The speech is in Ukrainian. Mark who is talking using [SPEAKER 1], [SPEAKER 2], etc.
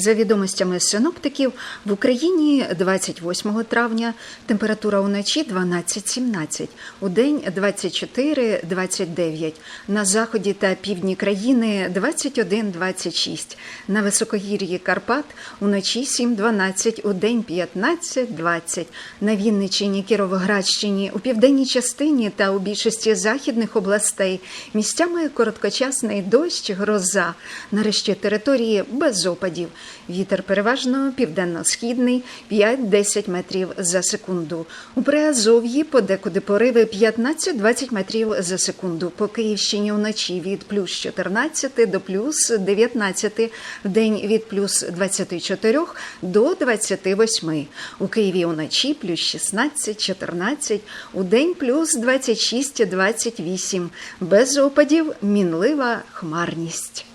[SPEAKER 1] За відомостями синоптиків, в Україні 28 травня температура уночі 12-17, у день 24-29, на заході та півдні країни 21-26, на високогір'ї Карпат уночі 7-12, у день 15-20, на Вінниччині, Кіровоградщині, у південній частині та у більшості західних областей місцями короткочасний дощ, гроза, нарешті території без опадів. Вітер переважно південно-східний 5-10 метрів за секунду. У Приазов'ї подекуди пориви 15-20 метрів за секунду. По Київщині вночі від плюс 14 до плюс 19, в день від плюс 24 до 28. У Києві вночі плюс 16-14, у день плюс 26-28. Без опадів мінлива хмарність.